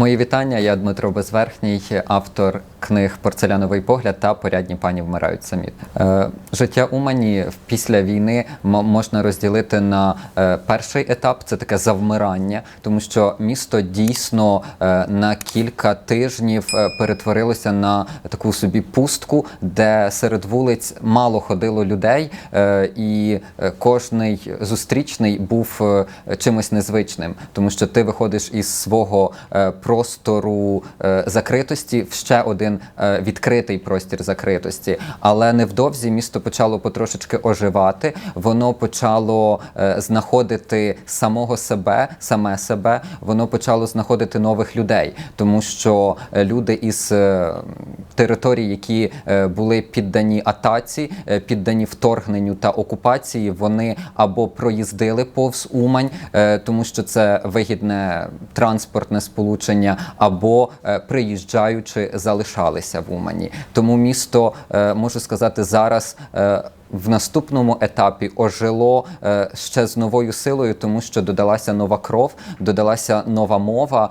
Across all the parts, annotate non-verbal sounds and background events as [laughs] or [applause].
Мої вітання. Я Дмитро Безверхній, автор книг Порцеляновий погляд та порядні пані вмирають самі. Е, життя Умані після війни можна розділити на е, перший етап це таке завмирання, тому що місто дійсно е, на кілька тижнів перетворилося на таку собі пустку, де серед вулиць мало ходило людей, і кожний зустрічний був чимось незвичним, тому що ти виходиш із свого простору е, закритості в ще один е, відкритий простір закритості. Але невдовзі місто почало потрошечки оживати, воно почало е, знаходити самого себе, саме себе, воно почало знаходити нових людей, тому що люди із територій, які були піддані атаці, піддані вторгненню та окупації, вони або проїздили повз Умань, тому що це вигідне транспортне сполучення, або е, приїжджаючи залишалися в Умані. Тому місто е, можу сказати зараз. е, в наступному етапі ожило ще з новою силою, тому що додалася нова кров, додалася нова мова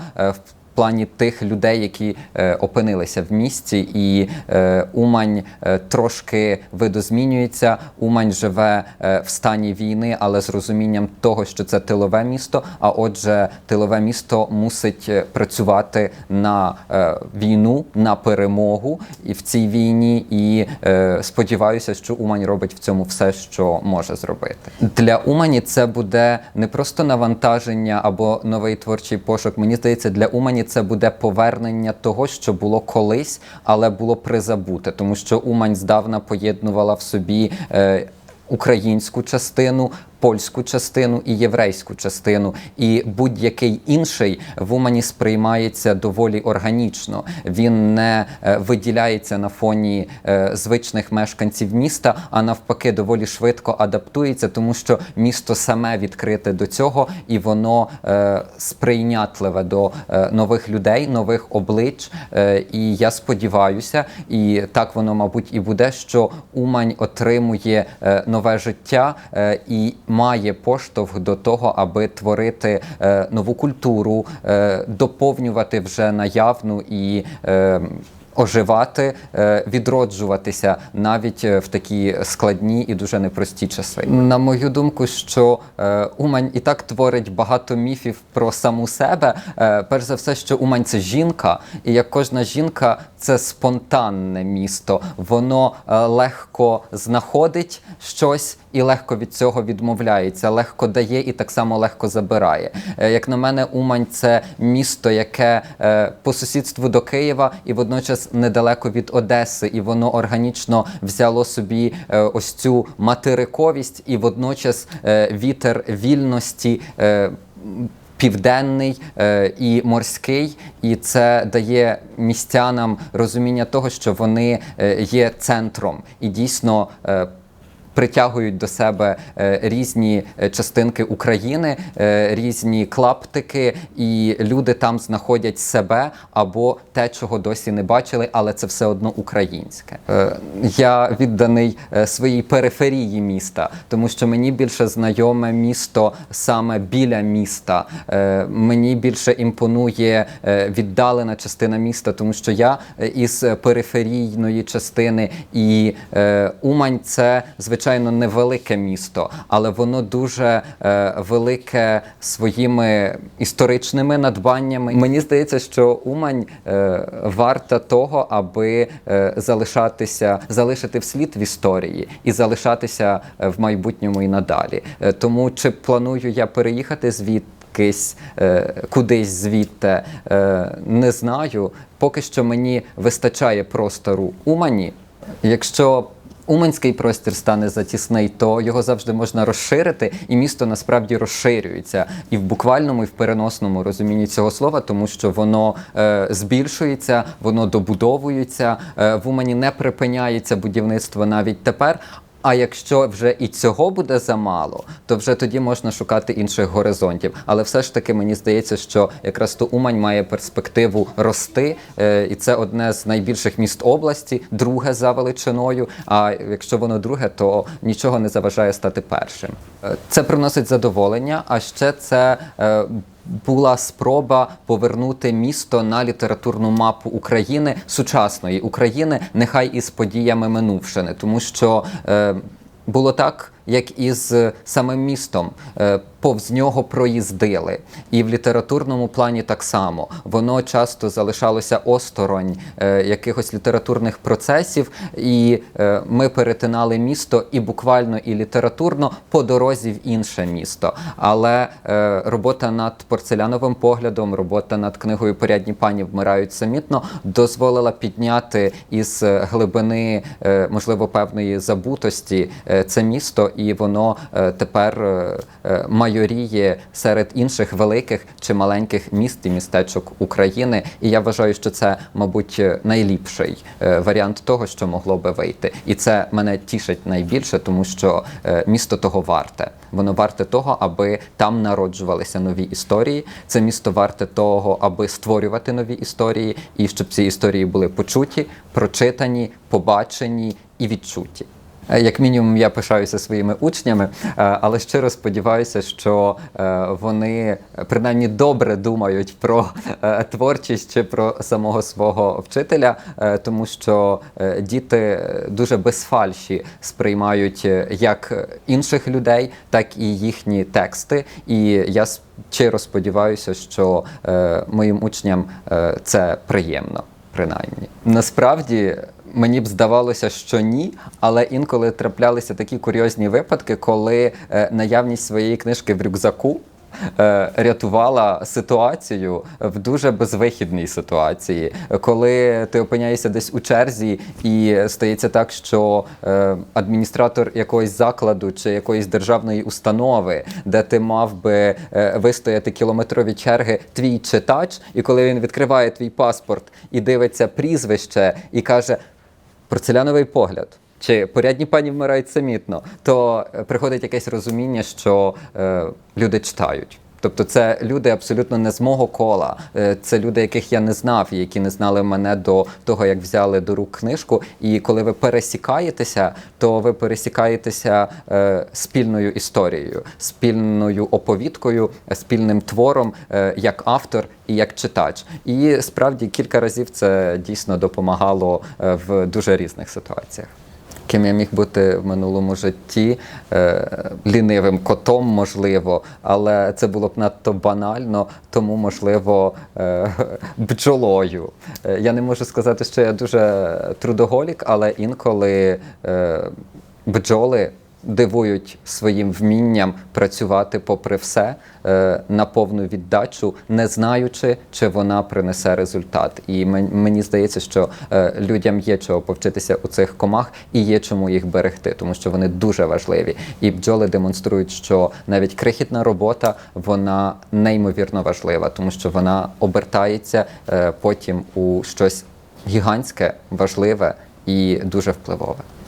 плані тих людей, які е, опинилися в місті, і е, Умань е, трошки видозмінюється. Умань живе е, в стані війни, але з розумінням того, що це тилове місто. А отже, тилове місто мусить е, працювати на е, війну, на перемогу і в цій війні. І е, сподіваюся, що Умань робить в цьому все, що може зробити. Для Умані це буде не просто навантаження або новий творчий пошук. Мені здається, для Умані це буде повернення того, що було колись, але було призабуте, тому що Умань здавна поєднувала в собі. Е, Українську частину, польську частину і єврейську частину, і будь-який інший в Умані сприймається доволі органічно. Він не е, виділяється на фоні е, звичних мешканців міста, а навпаки, доволі швидко адаптується, тому що місто саме відкрите до цього, і воно е, сприйнятливе до нових людей, нових облич. І я сподіваюся, і так воно, мабуть, і буде, що Умань отримує нове життя і має поштовх до того, аби творити е, нову культуру, е, доповнювати вже наявну і. Оживати, е, відроджуватися навіть е, в такі складні і дуже непрості часи. На мою думку, що е, Умань і так творить багато міфів про саму себе. Перш за все, що Умань це жінка, і як кожна жінка, це спонтанне місто. Воно легко знаходить щось і легко від цього відмовляється, легко дає і так само легко забирає. Як на мене, Умань це місто, яке по сусідству до Києва і водночас недалеко від Одеси, і воно органічно взяло собі е, ось цю материковість і водночас е, вітер вільності. е, Південний і морський, і це дає містянам розуміння того, що вони є центром і дійсно притягують до себе е, різні е, частинки України, е, різні клаптики, і люди там знаходять себе або те, чого досі не бачили, але це все одно українське. Я відданий своїй периферії міста, тому що мені більше знайоме місто саме біля міста. Мені більше імпонує віддалена частина міста, тому що я із периферійної частини, і Умань це звичайно невелике місто, але воно дуже е, велике своїми історичними надбаннями. Мені здається, що Умань е, варта того, аби е, залишатися, залишити вслід в історії і залишатися е, в майбутньому і надалі. Е, тому чи планую я переїхати звідти? Кись е, кудись звідти, е, не знаю. Поки що мені вистачає простору Умані. Якщо Уманський простір стане затісний, то його завжди можна розширити, і місто насправді розширюється і в буквальному, і в переносному розумінні цього слова, тому що воно е, збільшується, воно добудовується. Е, в Умані не припиняється будівництво навіть тепер. А якщо вже і цього буде замало, то вже тоді можна шукати інших горизонтів. Але все ж таки мені здається, що якраз то Умань має перспективу рости, е, і це одне з найбільших міст області, друге за величиною. А якщо воно друге, то нічого не заважає стати першим. Е, Це приносить задоволення, а ще це. Була спроба повернути місто на літературну мапу України сучасної України, нехай із подіями минувшини, тому що е, було так, як і з самим містом. Е, Повз нього проїздили, і в літературному плані так само. Воно часто залишалося осторонь е, якихось літературних процесів, і е, ми перетинали місто і буквально і літературно по дорозі в інше місто. Але е, робота над порцеляновим поглядом, робота над книгою Порядні пані вмирають самітно дозволила підняти із глибини, е, можливо, певної забутості е, це місто, і воно е, тепер е, е, майоріє серед інших великих чи маленьких міст і містечок України. І я вважаю, що це, мабуть, найліпший е, варіант того, що могло би вийти. І це мене тішить найбільше, тому що е, місто того варте. Воно варте того, аби там народжувалися нові історії. Це місто варте того, аби створювати нові історії, і щоб ці історії були почуті, прочитані, побачені і відчуті. Е, Як мінімум, я пишаюся своїми учнями, е, але щиро сподіваюся, що е, вони принаймні добре думають про творчість чи про самого свого вчителя, тому що діти дуже без фальші сприймають як інших людей, так і їхні тексти. І я щиро сподіваюся, що моїм учням це приємно принаймні. Насправді мені б здавалося, що ні, але інколи траплялися такі курйозні випадки, коли е, наявність своєї книжки в рюкзаку. е, Рятувала ситуацію в дуже безвихідній ситуації, коли ти опиняєшся десь у черзі, і стається так, що е, адміністратор якогось закладу чи якоїсь державної установи, де ти мав би вистояти кілометрові черги, твій читач, і коли він відкриває твій паспорт і дивиться прізвище і каже порцеляновий погляд. Чи порядні пані вмирають самітно, то е, приходить якесь розуміння, що е, люди читають. Тобто це люди абсолютно не з мого кола. Е, Це люди, яких я не знав, і які не знали мене до того, як взяли до рук книжку. І коли ви пересікаєтеся, то ви пересікаєтеся е, спільною історією, спільною оповідкою, спільним твором, е, як автор і як читач. І справді кілька разів це дійсно допомагало в дуже різних ситуаціях. Ким я міг бути в минулому житті е, лінивим котом, можливо, але це було б надто банально, тому можливо е, [laughs] бджолою. Е, я не можу сказати, що я дуже трудоголік, але інколи бджоли дивують своїм вмінням працювати попри все е, на повну віддачу, не знаючи, чи вона принесе результат. І мені здається, що е, людям є чого повчитися у цих комах і є чому їх берегти, тому що вони дуже важливі. І бджоли демонструють, що навіть крихітна робота вона неймовірно важлива, тому що вона обертається е, потім у щось гігантське, важливе і дуже впливове.